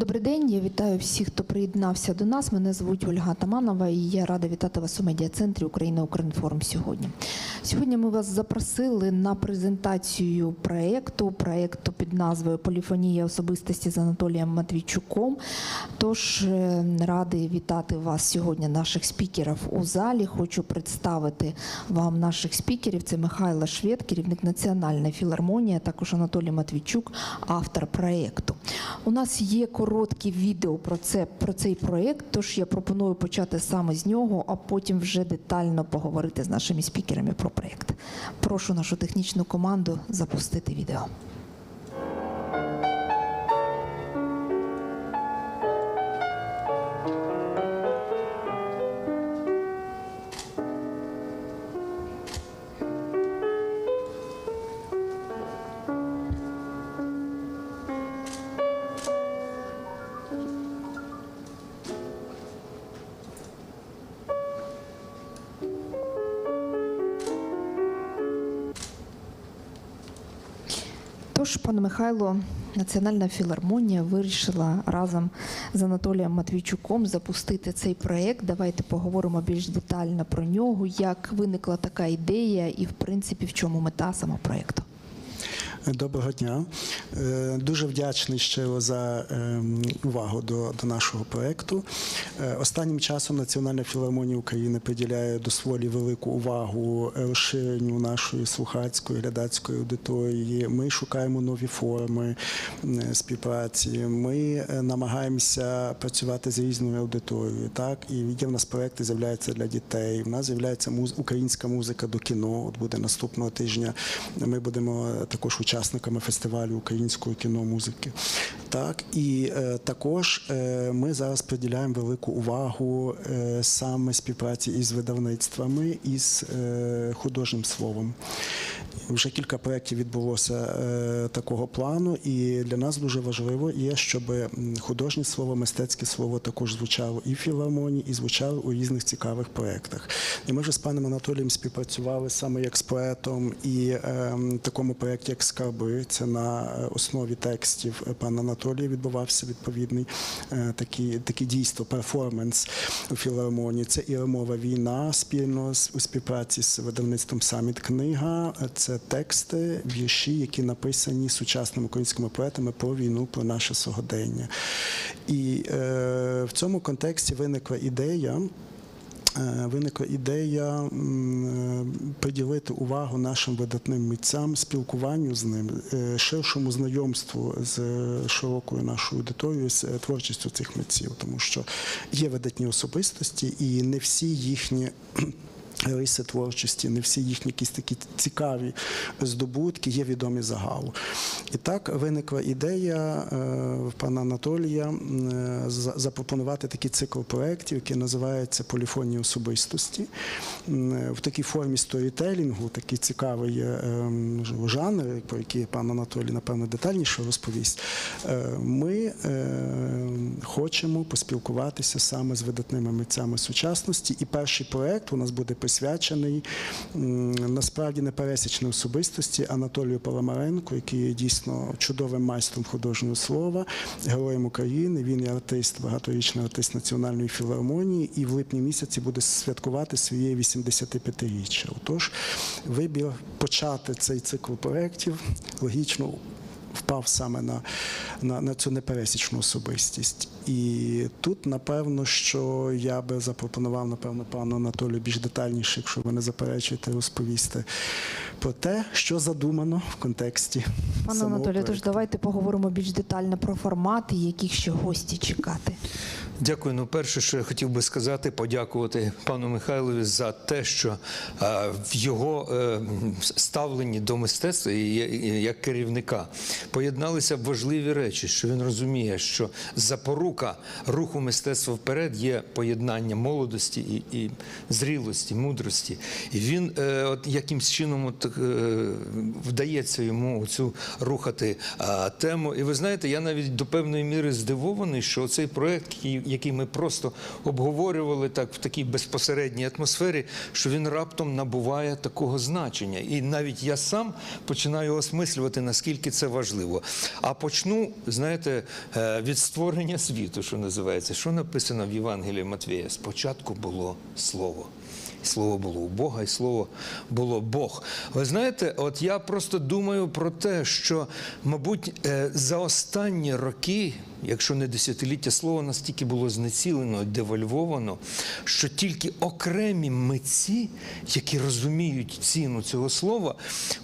Добрий день. Я вітаю всіх, хто приєднався до нас. Мене звуть Ольга Таманова, і я рада вітати вас у медіа-центрі Україна Укрінформ сьогодні. Сьогодні ми вас запросили на презентацію проекту, проекту під назвою Поліфонія особистості з Анатолієм Матвійчуком. Тож е, радий вітати вас сьогодні, наших спікерів у залі. Хочу представити вам наших спікерів. Це Михайло Швед, керівник Національної філармонії, а також Анатолій Матвійчук, автор проекту. У нас є короткі відео про це про цей проект. Тож я пропоную почати саме з нього, а потім вже детально поговорити з нашими спікерами про проект. Прошу нашу технічну команду запустити відео. Тож, пане Михайло, Національна філармонія вирішила разом з Анатолієм Матвійчуком запустити цей проєкт. Давайте поговоримо більш детально про нього, як виникла така ідея і, в принципі, в чому мета самого проєкту. Доброго дня. Е, Дуже вдячний щиро за ем, увагу до, до нашого проекту. Е, Останнім часом Національна філармонія України приділяє доволі велику увагу розширенню нашої слухацької глядацької аудиторії. Ми шукаємо нові форми співпраці. Ми е, намагаємося працювати з різною аудиторією. Так і є в нас проекти з'являються для дітей. В нас з'являється муз... українська музика до кіно. От буде наступного тижня. Ми будемо також учасниками фестивалю української кіномузики. Так і е, також е, ми зараз приділяємо велику увагу е, саме співпраці із видавництвами із е, художнім словом. Вже кілька проєктів відбулося е, такого плану, і для нас дуже важливо є, щоб художнє слово, мистецьке слово також звучало і в філармонії, і звучало у різних цікавих проєктах. І ми вже з паном Анатолієм співпрацювали саме як з поетом і е, такому проєкті, як Скарби. Це на е, основі текстів е, пана Анатолія відбувався відповідний е, таке дійство, перформанс у філармонії. Це і ромова війна спільно у співпраці з видавництвом Саміт книга. Це тексти, вірші, які написані сучасними українськими поетами про війну, про наше сьогодення. І е, в цьому контексті виникла ідея. Е, Виникла ідея е, приділити увагу нашим видатним митцям, спілкуванню з ним, е, ширшому знайомству з широкою нашою аудиторією, з творчістю цих митців, тому що є видатні особистості, і не всі їхні. Риси творчості, не всі їхні якісь такі цікаві здобутки є відомі загалу. І так виникла ідея е, пана Анатолія е, запропонувати такий цикл проєктів, який називається Поліфонні особистості. Е, В такій формі сторітелінгу, такий цікавий е, можливо, жанр, про який пан Анатолій, напевно, детальніше розповість. Е, Ми е, хочемо поспілкуватися саме з видатними митцями сучасності. І перший проєкт у нас буде присвячений насправді непересічній особистості Анатолію Паламаренку, який є дійсно чудовим майстром художнього слова, героєм України. Він є артист, багаторічний артист Національної філармонії, і в липні місяці буде святкувати своє 85-річчя. Отож, вибір почати цей цикл проєктів логічно впав саме на, на, на цю непересічну особистість. І тут, напевно, що я би запропонував, напевно, пану Анатолію більш детальніше, якщо ви не заперечуєте, розповісти про те, що задумано в контексті. Пане Анатолію, тож давайте поговоримо більш детально про формати, яких ще гості чекати. Дякую. Ну, перше, що я хотів би сказати, подякувати пану Михайлові за те, що е, в його е, ставленні до мистецтва і як керівника поєдналися важливі речі, що він розуміє, що запорука руху мистецтва вперед є поєднання молодості і, і зрілості, мудрості. І він е, от якимсь чином от, вдається йому цю рухати тему. І ви знаєте, я навіть до певної міри здивований, що цей проект, який який ми просто обговорювали так в такій безпосередній атмосфері, що він раптом набуває такого значення. І навіть я сам починаю осмислювати, наскільки це важливо. А почну, знаєте, е, від створення світу, що називається, що написано в Євангелії Матвія. Спочатку було слово. Слово було у Бога, і слово було Бог. Ви знаєте, от я просто думаю про те, що, мабуть, е, за останні роки, якщо не десятиліття, слово настільки було знецілено, девальвовано, що тільки окремі митці, які розуміють ціну цього слова,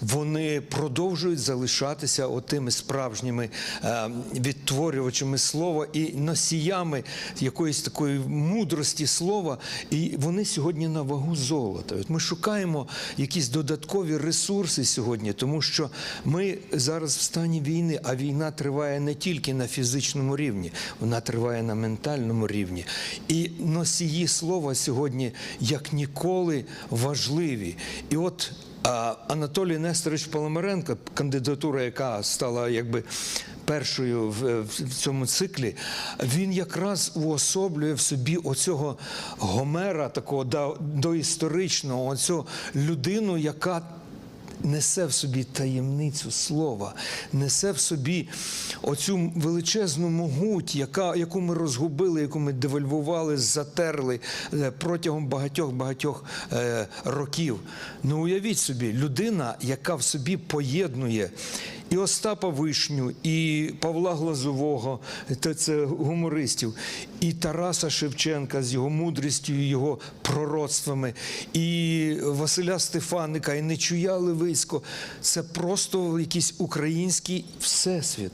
вони продовжують залишатися отими справжніми е, відтворювачами слова і носіями якоїсь такої мудрості слова. І вони сьогодні на вагу золота. От ми шукаємо якісь додаткові ресурси сьогодні, тому що ми зараз в стані війни, а війна триває не тільки на фізичному рівні, вона триває на ментальному рівні. І носії слова сьогодні як ніколи важливі. І от Анатолій Несторович Пономаренко, кандидатура, яка стала якби першою в, цьому циклі, він якраз уособлює в собі оцього Гомера, такого доісторичного, оцю людину, яка несе в собі таємницю слова, несе в собі оцю величезну могуть, яка, яку ми розгубили, яку ми девальвували, затерли е, протягом багатьох-багатьох е, років. Ну уявіть собі, людина, яка в собі поєднує і Остапа Вишню, і Павла Глазового, це, гумористів, і Тараса Шевченка з його мудрістю, його пророцтвами, і Василя Стефаника, і Нечуя Левисько. Це просто якийсь український всесвіт.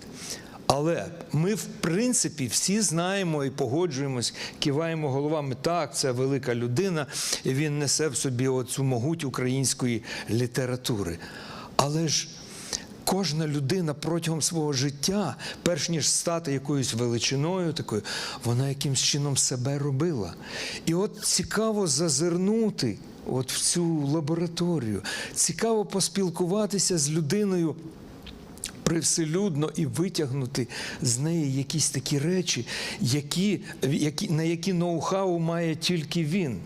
Але ми, в принципі, всі знаємо і погоджуємось, киваємо головами. Так, це велика людина, і він несе в собі оцю могуть української літератури. Але ж Кожна людина протягом свого життя, перш ніж стати якоюсь величиною такою, вона якимсь чином себе робила. І от цікаво зазирнути от в цю лабораторію, цікаво поспілкуватися з людиною. Привселюдно і витягнути з неї якісь такі речі, які, які, на які ноу-хау має тільки він.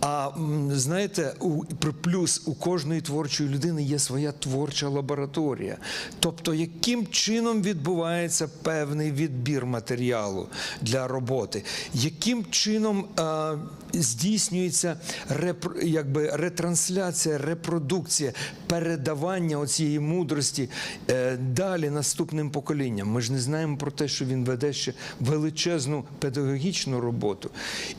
А знаєте, у, плюс у кожної творчої людини є своя творча лабораторія. Тобто, яким чином відбувається певний відбір матеріалу для роботи, яким чином а, здійснюється репр, якби, ретрансляція, репродукція, передавання оцієї мудрості е, далі наступним поколінням. Ми ж не знаємо про те, що він веде ще величезну педагогічну роботу.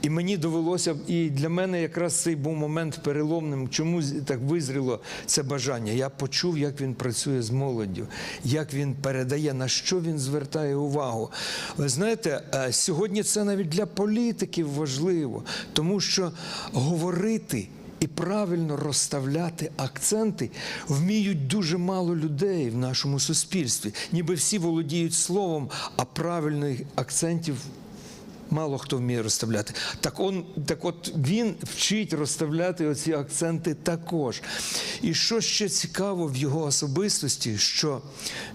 І мені довелося і для мене якраз цей був момент переломним, чому так визріло це бажання. Я почув, як він працює з молоддю, як він передає, на що він звертає увагу. Ви знаєте, е, сьогодні це навіть для політиків важливо, тому що говорити. І правильно розставляти акценти вміють дуже мало людей в нашому суспільстві. Ніби всі володіють словом, а правильних акцентів мало хто вміє розставляти. Так, он, так от він вчить розставляти оці акценти також. І що ще цікаво в його особистості, що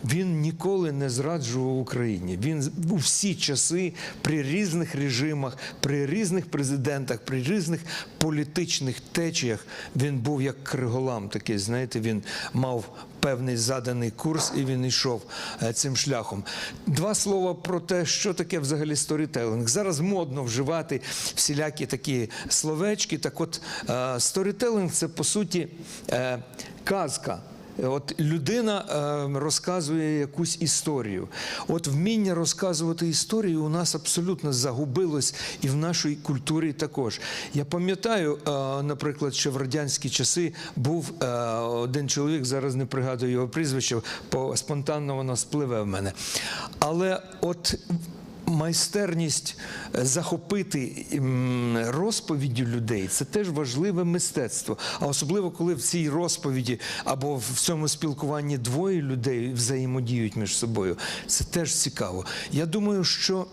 він ніколи не зраджував Україні. Він у всі часи при різних режимах, при різних президентах, при різних політичних течіях він був як криголам такий, знаєте, він мав певний заданий курс, і він йшов е, цим шляхом. Два слова про те, що таке взагалі сторітелинг. Зараз модно вживати всілякі такі словечки. Так от, е, сторітелинг це по суті е, казка. От людина е, розказує якусь історію. От вміння розказувати історію у нас абсолютно загубилось і в нашій культурі також. Я пам'ятаю, е, наприклад, що в радянські часи був е, один чоловік, зараз не пригадую його прізвище, по спонтанно воно спливе в мене. Але от майстерність е, захопити розповіддю людей це теж важливе мистецтво. А особливо, коли в цій розповіді або в цьому спілкуванні двоє людей взаємодіють між собою, це теж цікаво. Я думаю, що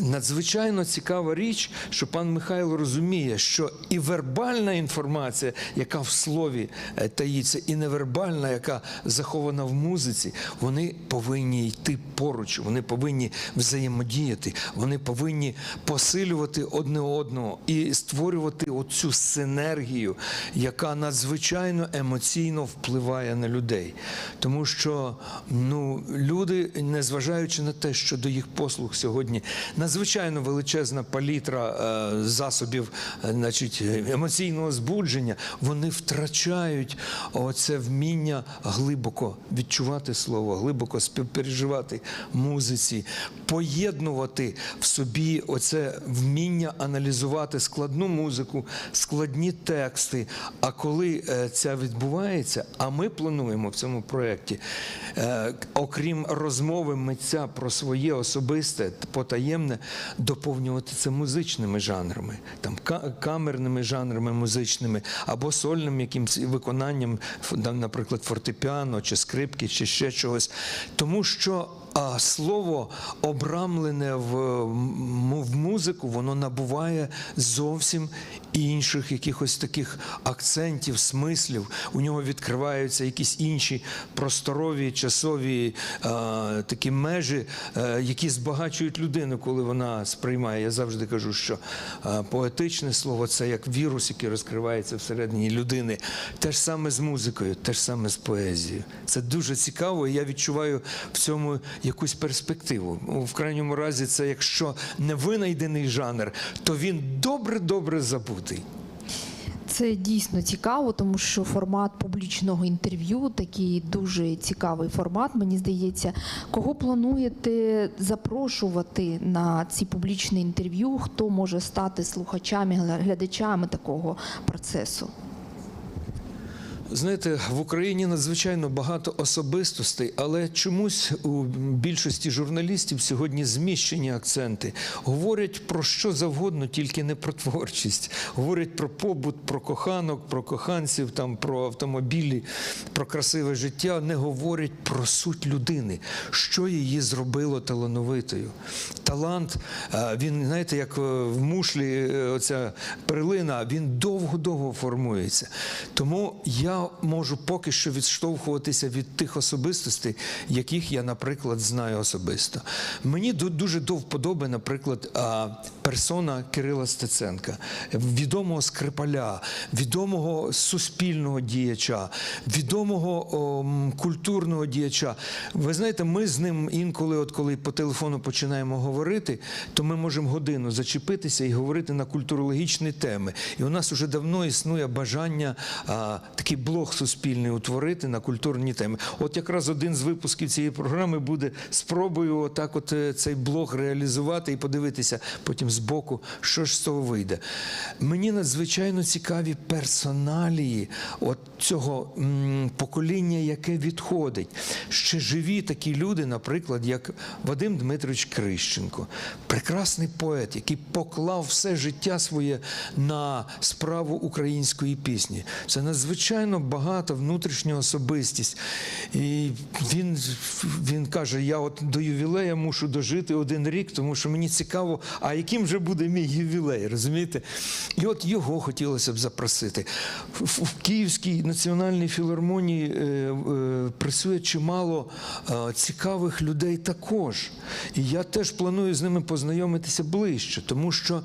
Надзвичайно цікава річ, що пан Михайло розуміє, що і вербальна інформація, яка в слові е, таїться, і невербальна, яка захована в музиці, вони повинні йти поруч, вони повинні взаємодіяти, вони повинні посилювати одне одного і створювати оцю синергію, яка надзвичайно емоційно впливає на людей. Тому що ну, люди, незважаючи на те, що до їх послуг сьогодні надзвичайно величезна палітра е, засобів е, значить, емоційного збудження, вони втрачають оце вміння глибоко відчувати слово, глибоко співпереживати музиці, поєднувати в собі оце вміння аналізувати складну музику, складні тексти. А коли це відбувається, а ми плануємо в цьому проєкті, е, окрім розмови митця про своє особисте потаємне, доповнювати це музичними жанрами, там камерними жанрами музичними або сольним якимсь виконанням, наприклад, фортепіано чи скрипки, чи ще чогось. Тому що а слово обрамлене в, в музику, воно набуває зовсім інших якихось таких акцентів, смислів. У нього відкриваються якісь інші просторові, часові е, такі межі, е, які збагачують людину, коли вона сприймає. Я завжди кажу, що е, поетичне слово це як вірус, який розкривається всередині людини. Те ж саме з музикою, те ж саме з поезією. Це дуже цікаво, і я відчуваю в цьому якусь перспективу. В крайньому разі, це якщо не винайдений жанр, то він добре-добре забутий. Це дійсно цікаво, тому що формат публічного інтерв'ю такий дуже цікавий формат. Мені здається, кого плануєте запрошувати на ці публічні інтерв'ю? Хто може стати слухачами, глядачами такого процесу? Знаєте, в Україні надзвичайно багато особистостей, але чомусь у більшості журналістів сьогодні зміщені акценти. Говорять про що завгодно, тільки не про творчість. Говорять про побут, про коханок, про коханців, там про автомобілі, про красиве життя. Не говорять про суть людини, що її зробило талановитою. Талант, е, він, знаєте, як е, в мушлі е, оця перлина, він довго-довго формується. Тому я можу поки що відштовхуватися від тих особистостей, яких я, наприклад, знаю особисто. Мені дуже до вподоби, наприклад, персона Кирила Стеценка, відомого скрипаля, відомого суспільного діяча, відомого о, культурного діяча. Ви знаєте, ми з ним інколи, от коли по телефону починаємо говорити, то ми можемо годину зачепитися і говорити на культурологічні теми. І у нас уже давно існує бажання а, такий блог суспільний утворити на культурні теми. От якраз один з випусків цієї програми буде спробою отак, от е, цей блог реалізувати і подивитися потім збоку, що ж з того вийде. Мені надзвичайно цікаві персоналії от цього покоління, яке відходить. Ще живі такі люди, наприклад, як Вадим Дмитрович Крищенко, прекрасний поет, який поклав все життя своє на справу української пісні. Це надзвичайно багата внутрішня особистість. І він, він каже: я от до ювілея мушу дожити один рік, тому що мені цікаво, а яким же буде мій ювілей, розумієте? І от його хотілося б запросити. В Київській національній філармонії е, е, працює чимало е, цікавих людей також. І я теж планую з ними познайомитися ближче, тому що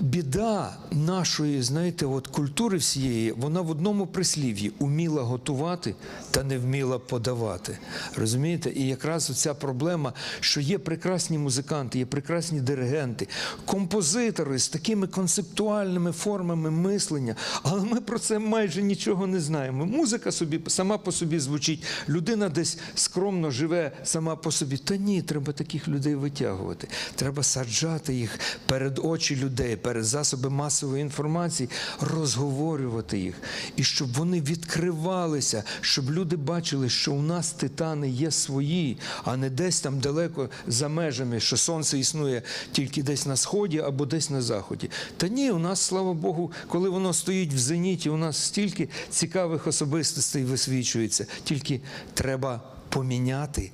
біда нашої, знаєте, от культури всієї, вона в одному прислів'ї уміла готувати та не вміла подавати. Розумієте? І якраз ця проблема, що є прекрасні музиканти, є прекрасні диригенти, композитори з такими концептуальними формами мислення, але ми про це майже нічого не знаємо. Музика собі сама по собі звучить, людина десь скромно живе сама по собі. Та ні, треба таких людей витягувати. Треба саджати їх перед очі людей, перед засоби масової інформації, розговорювати їх. І щоб вони відкривалися, щоб люди бачили, що у нас титани є свої, а не десь там далеко за межами, що сонце існує тільки десь на сході або десь на заході. Та ні, у нас, слава Богу, коли воно стоїть в зеніті, у нас стільки цікавих особистостей висвічується. Тільки треба поміняти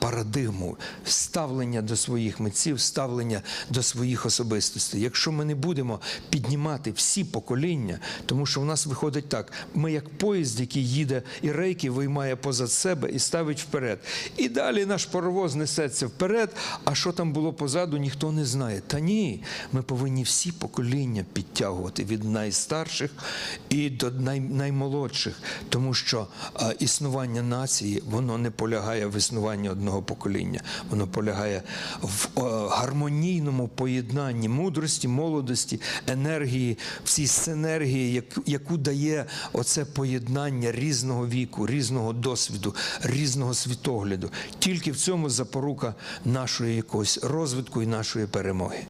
парадигму ставлення до своїх митців, ставлення до своїх особистостей. Якщо ми не будемо піднімати всі покоління, тому що в нас виходить так: ми як поїзд, який їде і рейки виймає позад себе і ставить вперед. І далі наш паровоз несеться вперед. А що там було позаду, ніхто не знає. Та ні, ми повинні всі покоління підтягувати від найстарших і до най, наймолодших, тому що існування нації воно не полягає в існуванні одного покоління, воно полягає в гармонійному поєднанні мудрості, молодості, енергії, всій синергії, яку дає оце поєднання різного віку, різного досвіду, різного світогляду. Тільки в цьому запорука нашої якогось розвитку і нашої перемоги.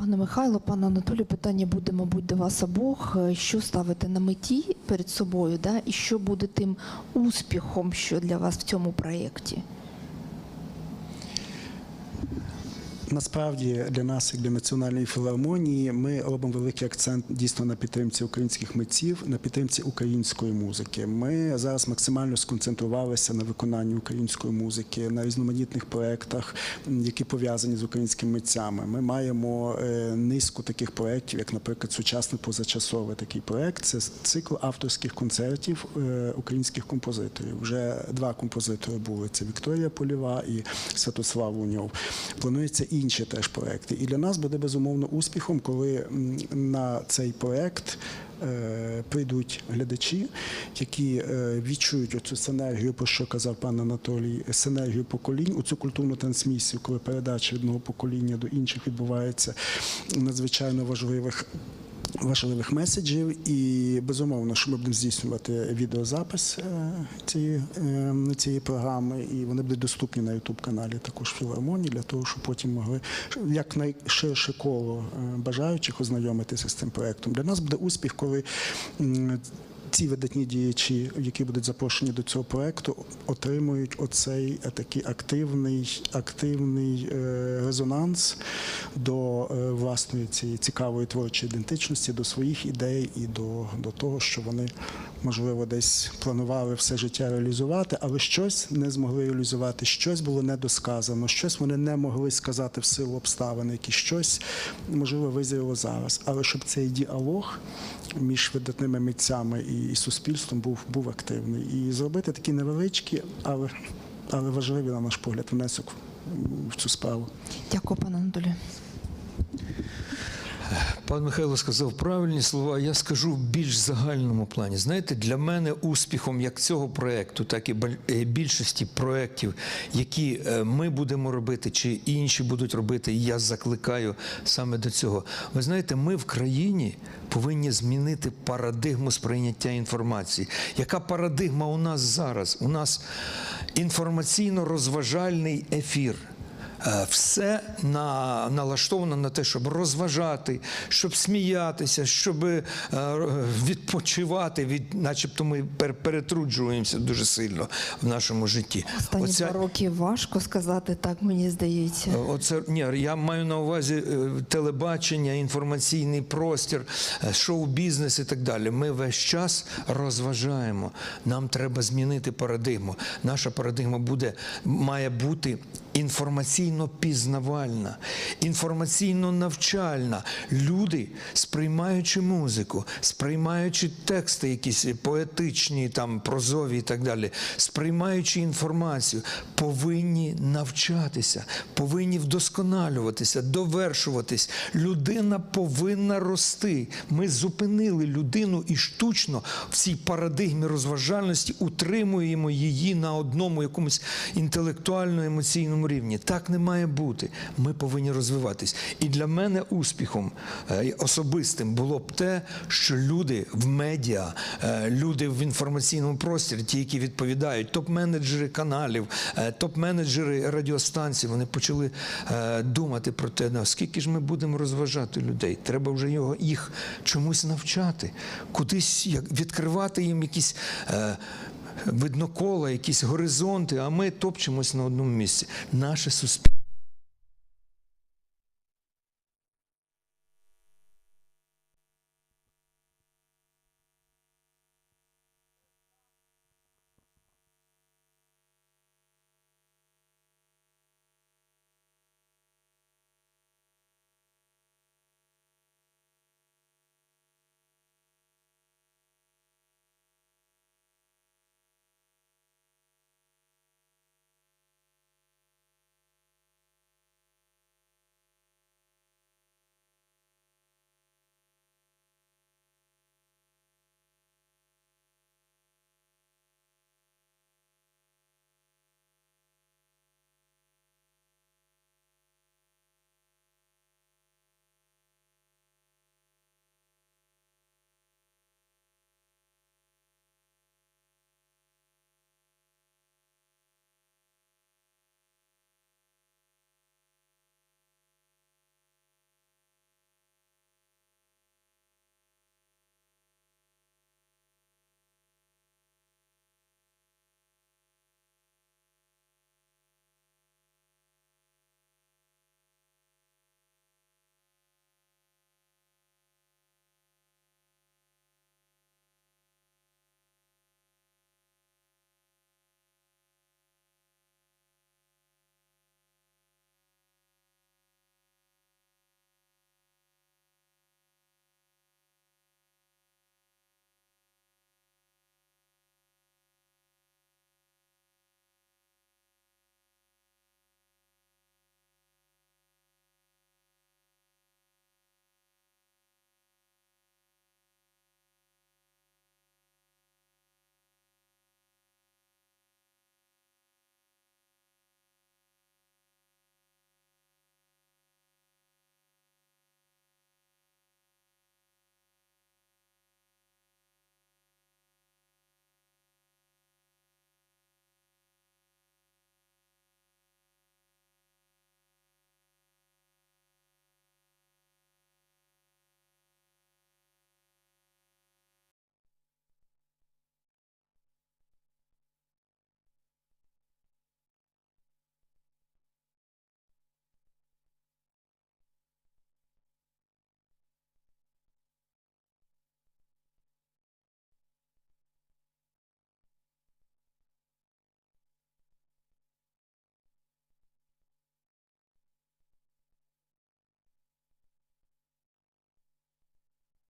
Пане Михайло, пане Анатолію, питання буде, мабуть, до вас обох. Е, Що ставите на меті перед собою, да? і що буде тим успіхом, що для вас в цьому проєкті? Насправді для нас, як для національної філармонії, ми робимо великий акцент дійсно на підтримці українських митців, на підтримці української музики. Ми зараз максимально сконцентрувалися на виконанні української музики, на різноманітних проєктах, які пов'язані з українськими митцями. Ми маємо е, низку таких проєктів, як, наприклад, сучасний позачасовий такий проєкт. Це цикл авторських концертів е, українських композиторів. Вже два композитори були: це Вікторія Полєва і Святослав Луньов. Планується інші теж проекти. І для нас буде безумовно успіхом, коли на цей проект. е, Прийдуть глядачі, які е, відчують оцю синергію, про що казав пан Анатолій, синергію поколінь, оцю культурну трансмісію, коли передача одного покоління до інших відбувається надзвичайно важливих важливих меседжів, і безумовно, що ми будемо здійснювати відеозапис е, цієї, е, цієї програми, і вони будуть доступні на youtube каналі також філармонії, для того, щоб потім могли якнайширше коло е, бажаючих ознайомитися з цим проектом. Для нас буде успіх, коли ці видатні діячі, які будуть запрошені до цього проекту, отримують оцей е, такий активний, активний е, резонанс до е, власної цієї цікавої творчої ідентичності, до своїх ідей і до, до того, що вони можливо десь планували все життя реалізувати, але щось не змогли реалізувати, щось було недосказано, щось вони не могли сказати в силу обставин, які щось можливо визріло зараз. Але щоб цей діалог між видатними митцями і, суспільством був, був активний. І зробити такі невеличкі, але, але важливі, на наш погляд, внесок в цю справу. Дякую, пане Анатолію. Пан Михайло сказав правильні слова. Я скажу в більш загальному плані. Знаєте, для мене успіхом як цього проекту, так і е, більшості проєктів, які е, ми будемо робити, чи інші будуть робити. І я закликаю саме до цього. Ви знаєте, ми в країні повинні змінити парадигму сприйняття інформації. Яка парадигма у нас зараз? У нас інформаційно-розважальний ефір. Е, Все на, налаштовано на те, щоб розважати, щоб сміятися, щоб е, відпочивати від, начебто ми пер- перетруджуємося дуже сильно в нашому житті. Останні Оця- два роки важко сказати так, мені здається. Оце ні, я маю на увазі е, телебачення, інформаційний простір, е, шоу-бізнес і так далі. Ми весь час розважаємо. Нам треба змінити парадигму. Наша парадигма буде має бути інформаційно пізнавальна, інформаційно навчальна. Люди, сприймаючи музику, сприймаючи тексти, якісь поетичні, там прозові і так далі, сприймаючи інформацію, повинні навчатися, повинні вдосконалюватися, довершуватись. Людина повинна рости. Ми зупинили людину і штучно в цій парадигмі розважальності утримуємо її на одному якомусь інтелектуально-емоційному рівні. Так не має бути. Ми повинні розвиватись. І для мене успіхом е, особистим було б те, що люди в медіа, е, люди в інформаційному просторі, ті, які відповідають, топ-менеджери каналів, е, топ-менеджери радіостанцій, вони почали думати про те, наскільки ж ми будемо розважати людей. Треба вже його їх чомусь навчати, кудись відкривати їм якісь. Е, Видно кола, якісь горизонти, а ми топчемось на одному місці. Наше суспільство.